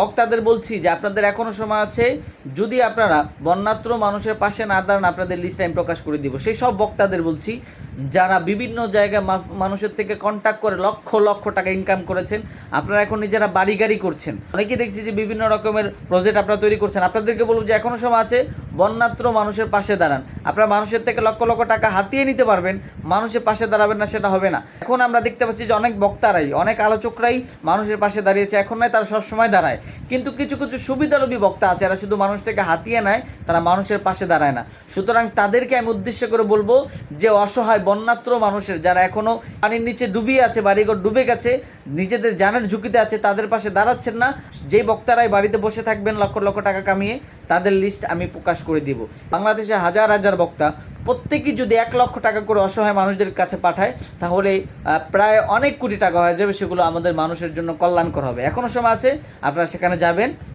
বক্তাদের বলছি যে আপনাদের এখনও সময় আছে, যদি আপনারা বন্যাত্র মানুষের পাশে না দাঁড়ান, আপনাদের লিস্ট আমি প্রকাশ করে দিব। সেই সব বক্তাদের বলছি যারা বিভিন্ন জায়গায় মানুষের থেকে কন্ট্যাক্ট করে লক্ষ লক্ষ টাকা ইনকাম করেছেন, আপনারা এখন নিজেরা বাড়ি গাড়ি করছেন। অনেকেই দেখছি যে বিভিন্ন রকমের প্রজেক্ট আপনারা তৈরি করছেন। আপনাদেরকে বলব যে এখনও সময় আছে, বন্যাত্র মানুষের পাশে দাঁড়ান। আপনারা মানুষের থেকে লক্ষ লক্ষ টাকা হাতিয়ে নিতে পারবেন, মানুষের পাশে দাঁড়াবেন না, সেটা হবে না। এখন আমরা দেখতে পাচ্ছি যে অনেক বক্তারাই, অনেক আলোচকরাই মানুষের পাশে দাঁড়িয়েছে। এখন নয়, তারা সবসময় দাঁড়ায়। কিন্তু কিছু কিছু সুবিধালোভী বক্তা আছে, এরা শুধু মানুষ থেকে হাতিয়ে নেয়, তারা মানুষের পাশে দাঁড়ায় না। সুতরাং তাদেরকে আমি উদ্দেশ্য করে বলব যে অসহায় বন্যাত্র মানুষের, যারা এখনও পানির নিচে ডুবিয়ে আছে, বাড়িঘর ডুবে গেছে, নিজেদের জানের ঝুঁকিতে আছে, তাদের পাশে দাঁড়াচ্ছেন না। যেই বক্তারাই বাড়িতে বসে থাকবেন লক্ষ লক্ষ টাকা কামিয়ে, তাদের লিস্ট আমি প্রকাশ করে দিব। বাংলাদেশে হাজার হাজার বক্তা, প্রত্যেকেই যদি এক লক্ষ টাকা করে অসহায় মানুষদের কাছে পাঠায়, তাহলে প্রায় অনেক কোটি টাকা হয়ে যাবে, সেগুলো আমাদের মানুষের জন্য কল্যাণকর হবে। এখনও সময় আছে, আপনারা সেখানে যাবেন।